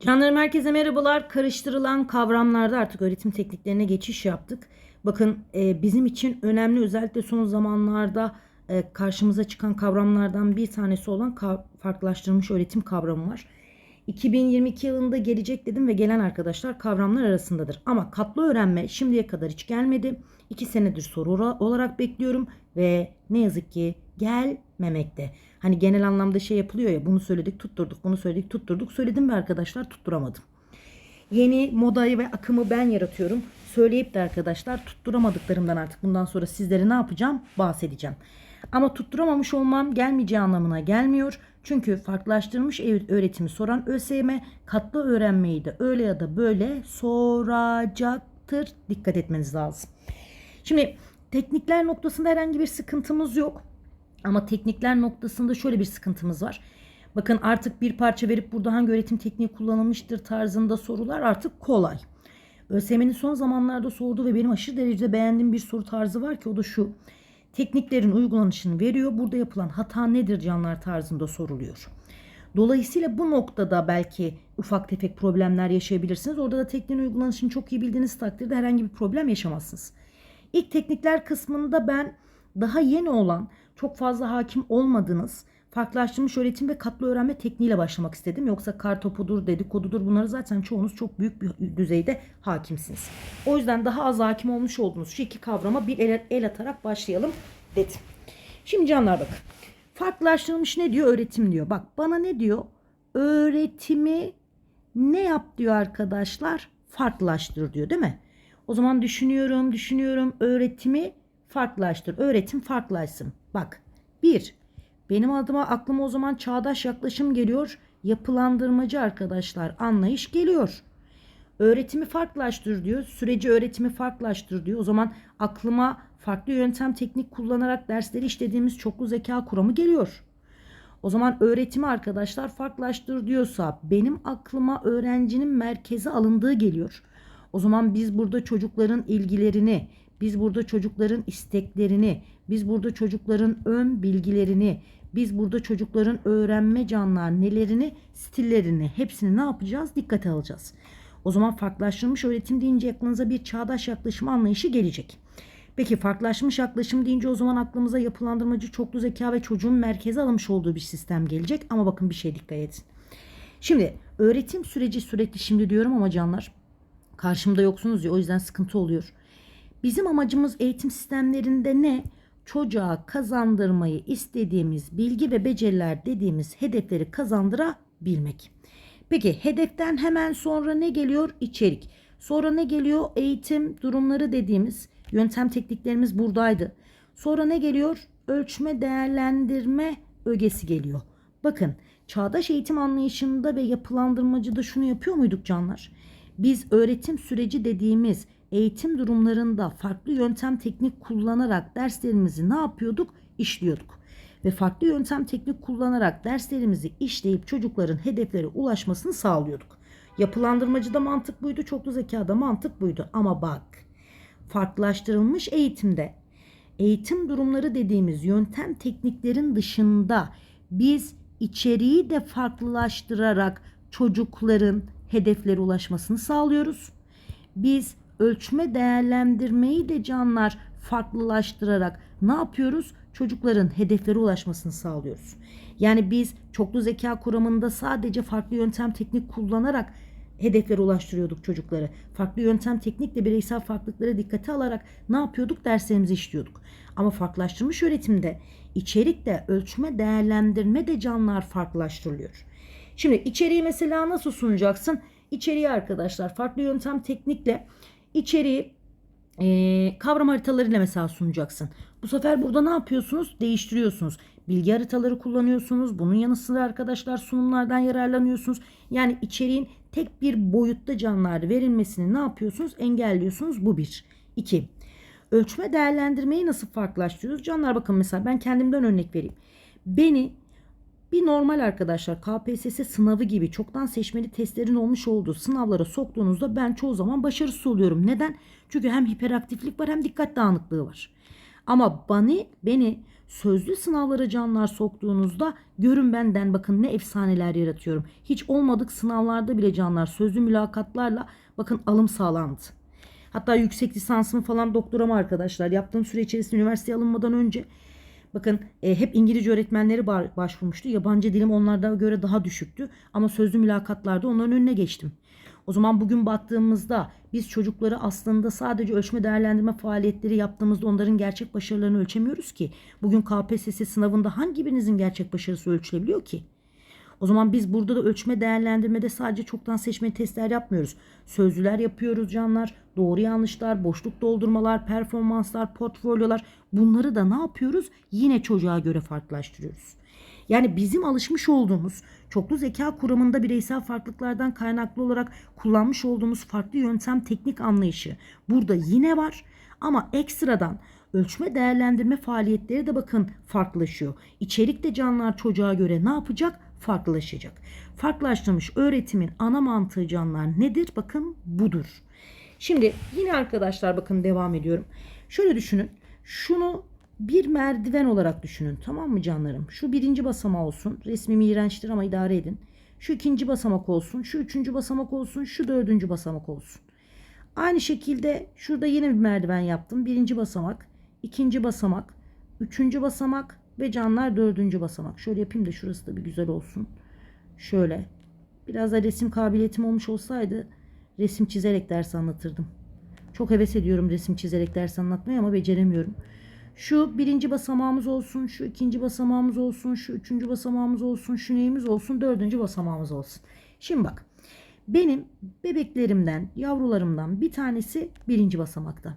Canlarım herkese merhabalar. Karıştırılan kavramlarda artık öğretim tekniklerine geçiş yaptık. Bakın e, bizim için önemli özellikle son zamanlarda e, karşımıza çıkan kavramlardan bir tanesi olan ka- farklılaştırılmış öğretim kavramı var. 2022 yılında gelecek dedim ve gelen arkadaşlar kavramlar arasındadır. Ama katlı öğrenme şimdiye kadar hiç gelmedi. 2 senedir soru olarak bekliyorum ve ne yazık ki gelmemekte. Hani genel anlamda şey yapılıyor ya bunu söyledik tutturduk bunu söyledik tutturduk söyledim ve arkadaşlar tutturamadım. Yeni modayı ve akımı ben yaratıyorum. Söyleyip de arkadaşlar tutturamadıklarımdan artık bundan sonra sizlere ne yapacağım bahsedeceğim. Ama tutturamamış olmam gelmeyeceği anlamına gelmiyor. Çünkü farklılaştırılmış ev- öğretimi soran ÖSYM katlı öğrenmeyi de öyle ya da böyle soracaktır. Dikkat etmeniz lazım. Şimdi teknikler noktasında herhangi bir sıkıntımız yok. Ama teknikler noktasında şöyle bir sıkıntımız var. Bakın artık bir parça verip burada hangi öğretim tekniği kullanılmıştır tarzında sorular artık kolay. ÖSYM'nin son zamanlarda sorduğu ve benim aşırı derecede beğendiğim bir soru tarzı var ki o da şu. Tekniklerin uygulanışını veriyor. Burada yapılan hata nedir canlar tarzında soruluyor. Dolayısıyla bu noktada belki ufak tefek problemler yaşayabilirsiniz. Orada da tekniğin uygulanışını çok iyi bildiğiniz takdirde herhangi bir problem yaşamazsınız. İlk teknikler kısmında ben daha yeni olan, çok fazla hakim olmadığınız farklılaştırılmış öğretim ve katlı öğrenme tekniğiyle başlamak istedim. Yoksa kartopudur, dedikodudur bunları zaten çoğunuz çok büyük bir düzeyde hakimsiniz. O yüzden daha az hakim olmuş olduğunuz şu iki kavrama bir el, el atarak başlayalım dedim. Şimdi canlar bakın. Farklılaştırılmış ne diyor? Öğretim diyor. Bak bana ne diyor? Öğretimi ne yap diyor arkadaşlar? Farklılaştır diyor değil mi? O zaman düşünüyorum, düşünüyorum. Öğretimi farklılaştır. Öğretim farklılaşsın. Bak. Bir. Benim adıma aklıma o zaman çağdaş yaklaşım geliyor. Yapılandırmacı arkadaşlar anlayış geliyor. Öğretimi farklılaştır diyor. Süreci öğretimi farklılaştır diyor. O zaman aklıma farklı yöntem teknik kullanarak dersleri işlediğimiz çoklu zeka kuramı geliyor. O zaman öğretimi arkadaşlar farklılaştır diyorsa benim aklıma öğrencinin merkeze alındığı geliyor. O zaman biz burada çocukların ilgilerini, biz burada çocukların isteklerini, biz burada çocukların ön bilgilerini, biz burada çocukların öğrenme canlar nelerini, stillerini hepsini ne yapacağız? Dikkate alacağız. O zaman farklılaştırılmış öğretim deyince aklınıza bir çağdaş yaklaşım anlayışı gelecek. Peki farklılaşmış yaklaşım deyince o zaman aklımıza yapılandırmacı çoklu zeka ve çocuğun merkeze alınmış olduğu bir sistem gelecek. Ama bakın bir şey dikkat edin. Şimdi öğretim süreci sürekli şimdi diyorum ama canlar karşımda yoksunuz ya o yüzden sıkıntı oluyor. Bizim amacımız eğitim sistemlerinde ne? Çocuğa kazandırmayı istediğimiz bilgi ve beceriler dediğimiz hedefleri kazandırabilmek. Peki hedeften hemen sonra ne geliyor? İçerik. Sonra ne geliyor? Eğitim durumları dediğimiz yöntem tekniklerimiz buradaydı. Sonra ne geliyor? Ölçme, değerlendirme ögesi geliyor. Bakın çağdaş eğitim anlayışında ve yapılandırmacıda şunu yapıyor muyduk canlar? Biz öğretim süreci dediğimiz eğitim durumlarında farklı yöntem teknik kullanarak derslerimizi ne yapıyorduk? İşliyorduk. Ve farklı yöntem teknik kullanarak derslerimizi işleyip çocukların hedeflere ulaşmasını sağlıyorduk. Yapılandırmacıda mantık buydu, çoklu zekada mantık buydu. Ama bak farklılaştırılmış eğitimde eğitim durumları dediğimiz yöntem tekniklerin dışında biz içeriği de farklılaştırarak çocukların hedeflere ulaşmasını sağlıyoruz. Biz ölçme değerlendirmeyi de canlar farklılaştırarak ne yapıyoruz? Çocukların hedeflere ulaşmasını sağlıyoruz. Yani biz çoklu zeka kuramında sadece farklı yöntem teknik kullanarak hedeflere ulaştırıyorduk çocukları. Farklı yöntem teknikle bireysel farklılıklara dikkate alarak ne yapıyorduk? Derslerimizi işliyorduk. Ama farklılaştırmış öğretimde içerikte ölçme değerlendirme de canlar farklılaştırılıyor. Şimdi içeriği mesela nasıl sunacaksın? İçeriği arkadaşlar farklı yöntem teknikle içeriği e, kavram haritalarıyla mesela sunacaksın. Bu sefer burada ne yapıyorsunuz? Değiştiriyorsunuz. Bilgi haritaları kullanıyorsunuz. Bunun yanı sıra arkadaşlar sunumlardan yararlanıyorsunuz. Yani içeriğin tek bir boyutta canlılar verilmesini ne yapıyorsunuz? Engelliyorsunuz. Bu bir. İki. Ölçme değerlendirmeyi nasıl farklılaştırıyoruz? Canlar bakın mesela ben kendimden örnek vereyim. Beni bir normal arkadaşlar KPSS sınavı gibi çoktan seçmeli testlerin olmuş olduğu sınavlara soktuğunuzda ben çoğu zaman başarısız oluyorum. Neden? Çünkü hem hiperaktiflik var hem dikkat dağınıklığı var. Ama beni, beni sözlü sınavlara canlar soktuğunuzda görün benden bakın ne efsaneler yaratıyorum. Hiç olmadık sınavlarda bile canlar sözlü mülakatlarla bakın alım sağlandı. Hatta yüksek lisansımı falan doktoramı arkadaşlar yaptığım süre içerisinde üniversiteye alınmadan önce bakın e, hep İngilizce öğretmenleri ba- başvurmuştu. Yabancı dilim onlarda göre daha düşüktü ama sözlü mülakatlarda onların önüne geçtim. O zaman bugün baktığımızda biz çocukları aslında sadece ölçme değerlendirme faaliyetleri yaptığımızda onların gerçek başarılarını ölçemiyoruz ki. Bugün KPSS sınavında hangi birinizin gerçek başarısı ölçülebiliyor ki? O zaman biz burada da ölçme değerlendirmede sadece çoktan seçmeli testler yapmıyoruz. Sözlüler yapıyoruz canlar. Doğru yanlışlar, boşluk doldurmalar, performanslar, portfolyolar. Bunları da ne yapıyoruz? Yine çocuğa göre farklılaştırıyoruz. Yani bizim alışmış olduğumuz çoklu zeka kuramında bireysel farklılıklardan kaynaklı olarak kullanmış olduğumuz farklı yöntem teknik anlayışı burada yine var. Ama ekstradan ölçme değerlendirme faaliyetleri de bakın farklılaşıyor. İçerik de canlar çocuğa göre ne yapacak? Farklılaşacak. Farklılaştırmış öğretimin ana mantığı canlar nedir? Bakın budur. Şimdi yine arkadaşlar bakın devam ediyorum. Şöyle düşünün. Şunu bir merdiven olarak düşünün. Tamam mı canlarım? Şu birinci basamağı olsun. Resmim iğrençtir ama idare edin. Şu ikinci basamak olsun. Şu üçüncü basamak olsun. Şu dördüncü basamak olsun. Aynı şekilde şurada yine bir merdiven yaptım. Birinci basamak, ikinci basamak, üçüncü basamak ve canlar dördüncü basamak. Şöyle yapayım da şurası da bir güzel olsun. Şöyle. Biraz da resim kabiliyetim olmuş olsaydı resim çizerek ders anlatırdım. Çok heves ediyorum resim çizerek ders anlatmayı ama beceremiyorum. Şu birinci basamağımız olsun, şu ikinci basamağımız olsun, şu üçüncü basamağımız olsun, şu neyimiz olsun, dördüncü basamağımız olsun. Şimdi bak. Benim bebeklerimden, yavrularımdan bir tanesi birinci basamakta.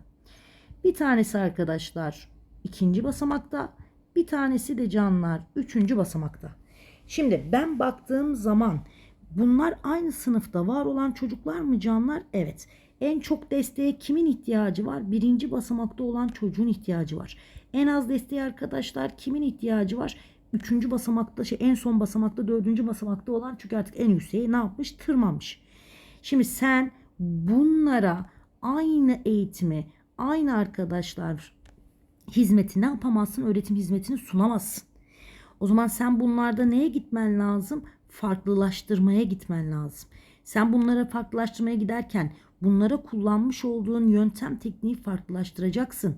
Bir tanesi arkadaşlar ikinci basamakta. Bir tanesi de canlar üçüncü basamakta. Şimdi ben baktığım zaman bunlar aynı sınıfta var olan çocuklar mı canlar? Evet. En çok desteğe kimin ihtiyacı var? Birinci basamakta olan çocuğun ihtiyacı var. En az desteğe arkadaşlar kimin ihtiyacı var? Üçüncü basamakta, şey, en son basamakta, dördüncü basamakta olan çünkü artık en yükseğe ne yapmış? Tırmanmış. Şimdi sen bunlara aynı eğitimi, aynı arkadaşlar hizmeti ne yapamazsın? Öğretim hizmetini sunamazsın. O zaman sen bunlarda neye gitmen lazım? Farklılaştırmaya gitmen lazım. Sen bunlara farklılaştırmaya giderken bunlara kullanmış olduğun yöntem tekniği farklılaştıracaksın.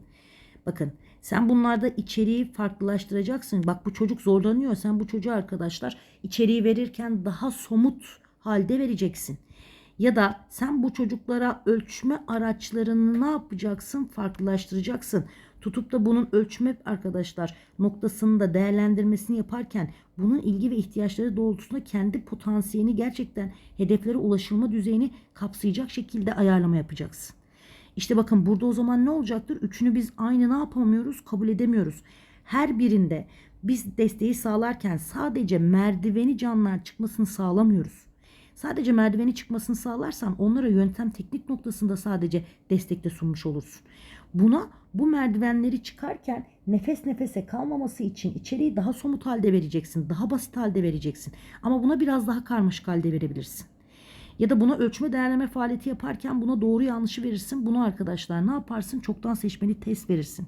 Bakın sen bunlarda içeriği farklılaştıracaksın. Bak bu çocuk zorlanıyor. Sen bu çocuğa arkadaşlar içeriği verirken daha somut halde vereceksin. Ya da sen bu çocuklara ölçme araçlarını ne yapacaksın? Farklılaştıracaksın. Tutup da bunun ölçme arkadaşlar noktasını da değerlendirmesini yaparken bunun ilgi ve ihtiyaçları doğrultusunda kendi potansiyelini gerçekten hedeflere ulaşılma düzeyini kapsayacak şekilde ayarlama yapacaksın. İşte bakın burada o zaman ne olacaktır? Üçünü biz aynı ne yapamıyoruz? Kabul edemiyoruz. Her birinde biz desteği sağlarken sadece merdiveni canlar çıkmasını sağlamıyoruz. Sadece merdiveni çıkmasını sağlarsan onlara yöntem teknik noktasında sadece destekte sunmuş olursun. Buna bu merdivenleri çıkarken nefes nefese kalmaması için içeriği daha somut halde vereceksin. Daha basit halde vereceksin. Ama buna biraz daha karmaşık halde verebilirsin. Ya da buna ölçme değerleme faaliyeti yaparken buna doğru yanlışı verirsin. Bunu arkadaşlar ne yaparsın? Çoktan seçmeli test verirsin.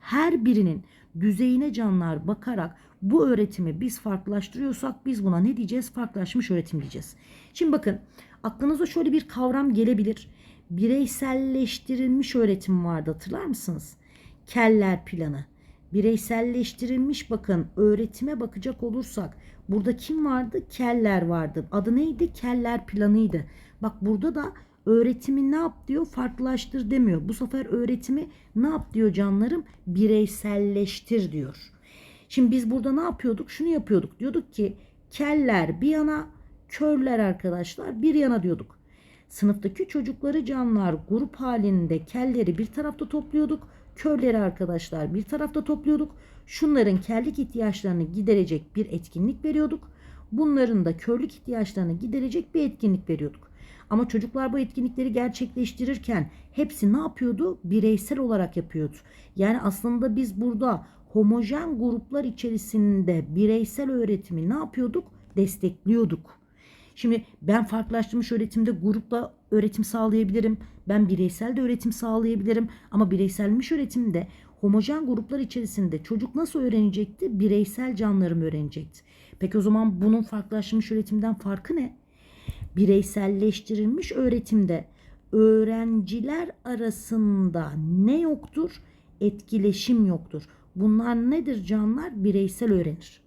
Her birinin düzeyine canlar bakarak bu öğretimi biz farklılaştırıyorsak biz buna ne diyeceğiz? Farklılaşmış öğretim diyeceğiz. Şimdi bakın aklınıza şöyle bir kavram gelebilir. Bireyselleştirilmiş öğretim vardı hatırlar mısınız? Keller planı. Bireyselleştirilmiş bakın öğretime bakacak olursak burada kim vardı? Keller vardı. Adı neydi? Keller planıydı. Bak burada da öğretimi ne yap diyor? Farklılaştır demiyor. Bu sefer öğretimi ne yap diyor canlarım? Bireyselleştir diyor. Şimdi biz burada ne yapıyorduk? Şunu yapıyorduk. Diyorduk ki keller bir yana, körler arkadaşlar bir yana diyorduk. Sınıftaki çocukları canlar grup halinde kelleri bir tarafta topluyorduk. Körleri arkadaşlar bir tarafta topluyorduk. Şunların kellik ihtiyaçlarını giderecek bir etkinlik veriyorduk. Bunların da körlük ihtiyaçlarını giderecek bir etkinlik veriyorduk. Ama çocuklar bu etkinlikleri gerçekleştirirken hepsi ne yapıyordu? Bireysel olarak yapıyordu. Yani aslında biz burada homojen gruplar içerisinde bireysel öğretimi ne yapıyorduk? Destekliyorduk. Şimdi ben farklılaştırmış öğretimde grupla öğretim sağlayabilirim. Ben bireysel de öğretim sağlayabilirim. Ama bireyselmiş öğretimde homojen gruplar içerisinde çocuk nasıl öğrenecekti? Bireysel canlarım öğrenecekti. Peki o zaman bunun farklılaşmış öğretimden farkı ne? Bireyselleştirilmiş öğretimde öğrenciler arasında ne yoktur? Etkileşim yoktur. Bunlar nedir canlar? Bireysel öğrenir.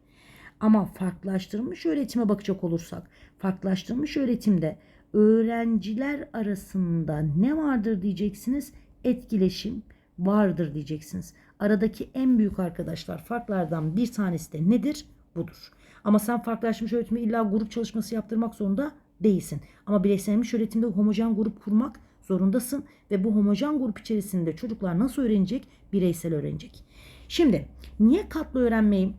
Ama farklılaştırılmış öğretime bakacak olursak, farklılaştırılmış öğretimde öğrenciler arasında ne vardır diyeceksiniz? Etkileşim vardır diyeceksiniz. Aradaki en büyük arkadaşlar farklardan bir tanesi de nedir? Budur. Ama sen farklılaşmış öğretime illa grup çalışması yaptırmak zorunda değilsin. Ama bireyselmiş öğretimde homojen grup kurmak zorundasın ve bu homojen grup içerisinde çocuklar nasıl öğrenecek? Bireysel öğrenecek. Şimdi niye katlı öğrenmeyi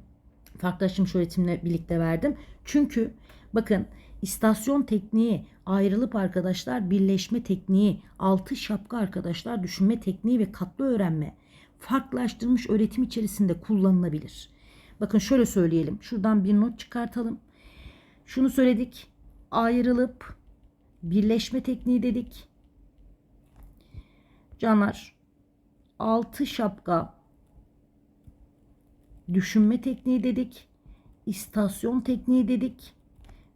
farklılaşmış öğretimle birlikte verdim? Çünkü bakın istasyon tekniği ayrılıp arkadaşlar birleşme tekniği, altı şapka arkadaşlar düşünme tekniği ve katlı öğrenme farklılaştırılmış öğretim içerisinde kullanılabilir. Bakın şöyle söyleyelim. Şuradan bir not çıkartalım. Şunu söyledik. Ayrılıp birleşme tekniği dedik. Canlar altı şapka düşünme tekniği dedik. istasyon tekniği dedik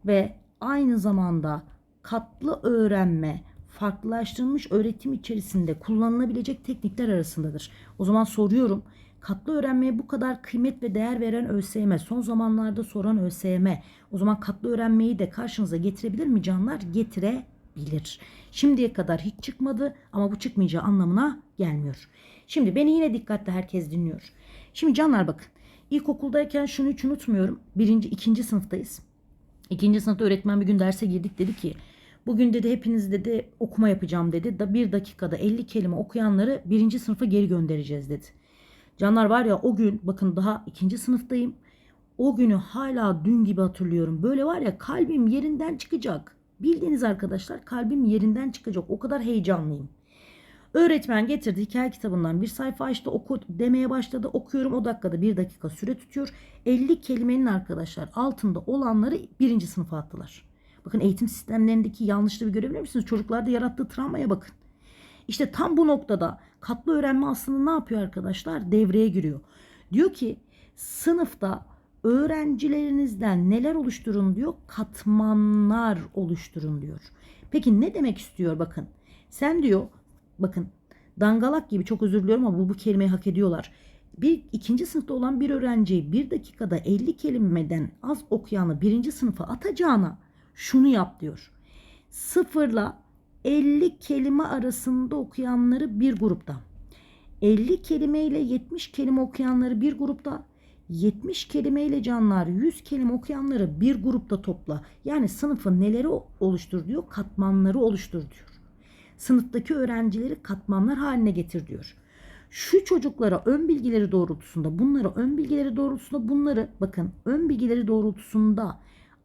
ve aynı zamanda katlı öğrenme farklılaştırılmış öğretim içerisinde kullanılabilecek teknikler arasındadır. O zaman soruyorum. Katlı öğrenmeye bu kadar kıymet ve değer veren ÖSYM, son zamanlarda soran ÖSYM, o zaman katlı öğrenmeyi de karşınıza getirebilir mi canlar? Getirebilir. Şimdiye kadar hiç çıkmadı ama bu çıkmayacağı anlamına gelmiyor. Şimdi beni yine dikkatle herkes dinliyor. Şimdi canlar bakın. İlkokuldayken şunu hiç unutmuyorum. Birinci, ikinci sınıftayız. İkinci sınıfta öğretmen bir gün derse girdik dedi ki bugün dedi hepiniz dedi okuma yapacağım dedi. Da bir dakikada 50 kelime okuyanları birinci sınıfa geri göndereceğiz dedi. Canlar var ya o gün bakın daha ikinci sınıftayım. O günü hala dün gibi hatırlıyorum. Böyle var ya kalbim yerinden çıkacak. Bildiğiniz arkadaşlar kalbim yerinden çıkacak. O kadar heyecanlıyım. Öğretmen getirdi hikaye kitabından bir sayfa açtı oku demeye başladı. Okuyorum o dakikada bir dakika süre tutuyor. 50 kelimenin arkadaşlar altında olanları birinci sınıfa attılar. Bakın eğitim sistemlerindeki yanlışlığı görebilir misiniz? Çocuklarda yarattığı travmaya bakın. İşte tam bu noktada katlı öğrenme aslında ne yapıyor arkadaşlar? Devreye giriyor. Diyor ki sınıfta öğrencilerinizden neler oluşturun diyor? Katmanlar oluşturun diyor. Peki ne demek istiyor bakın. Sen diyor bakın dangalak gibi çok özür diliyorum ama bu, bu kelimeyi hak ediyorlar. Bir ikinci sınıfta olan bir öğrenciyi bir dakikada 50 kelimeden az okuyanı birinci sınıfa atacağına şunu yap diyor. Sıfırla 50 kelime arasında okuyanları bir grupta. 50 kelime ile 70 kelime okuyanları bir grupta. 70 kelime ile canlar 100 kelime okuyanları bir grupta topla. Yani sınıfın neleri oluştur diyor? Katmanları oluştur diyor. Sınıftaki öğrencileri katmanlar haline getir diyor. Şu çocuklara ön bilgileri doğrultusunda bunları ön bilgileri doğrultusunda bunları bakın ön bilgileri doğrultusunda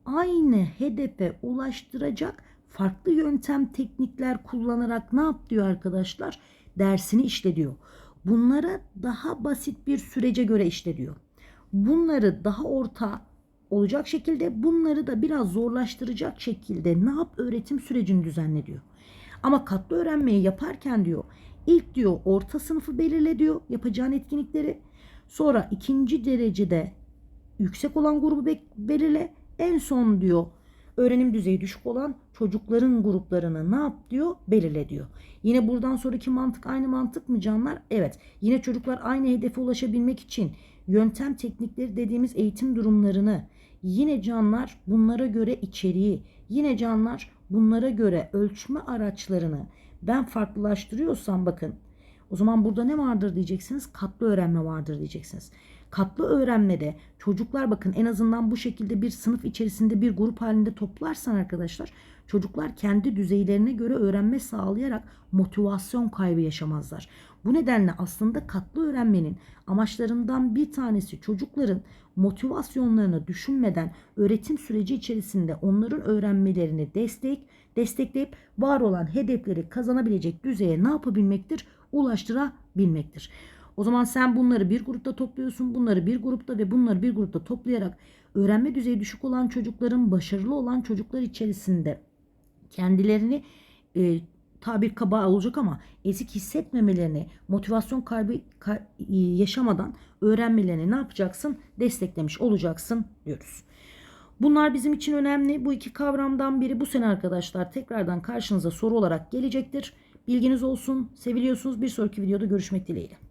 aynı hedefe ulaştıracak farklı yöntem teknikler kullanarak ne yap diyor arkadaşlar? Dersini işle diyor. Bunlara daha basit bir sürece göre işle diyor. Bunları daha orta olacak şekilde bunları da biraz zorlaştıracak şekilde ne yap öğretim sürecini düzenle diyor. Ama katlı öğrenmeyi yaparken diyor ilk diyor orta sınıfı belirle diyor yapacağın etkinlikleri. Sonra ikinci derecede yüksek olan grubu belirle. En son diyor öğrenim düzeyi düşük olan çocukların gruplarını ne yap diyor? Belirle diyor. Yine buradan sonraki mantık aynı mantık mı canlar? Evet. Yine çocuklar aynı hedefe ulaşabilmek için yöntem teknikleri dediğimiz eğitim durumlarını yine canlar bunlara göre içeriği, yine canlar bunlara göre ölçme araçlarını ben farklılaştırıyorsam bakın o zaman burada ne vardır diyeceksiniz? Katlı öğrenme vardır diyeceksiniz. Katlı öğrenmede çocuklar bakın en azından bu şekilde bir sınıf içerisinde bir grup halinde toplarsan arkadaşlar çocuklar kendi düzeylerine göre öğrenme sağlayarak motivasyon kaybı yaşamazlar. Bu nedenle aslında katlı öğrenmenin amaçlarından bir tanesi çocukların motivasyonlarını düşünmeden öğretim süreci içerisinde onların öğrenmelerini destek destekleyip var olan hedefleri kazanabilecek düzeye ne yapabilmektir? Ulaştırabilmektir. O zaman sen bunları bir grupta topluyorsun, bunları bir grupta ve bunları bir grupta toplayarak öğrenme düzeyi düşük olan çocukların başarılı olan çocuklar içerisinde kendilerini e, tabir kaba olacak ama ezik hissetmemelerini, motivasyon kaybı ka- yaşamadan öğrenmelerini ne yapacaksın? Desteklemiş olacaksın diyoruz. Bunlar bizim için önemli. Bu iki kavramdan biri bu sene arkadaşlar tekrardan karşınıza soru olarak gelecektir. Bilginiz olsun. Seviliyorsunuz. Bir sonraki videoda görüşmek dileğiyle.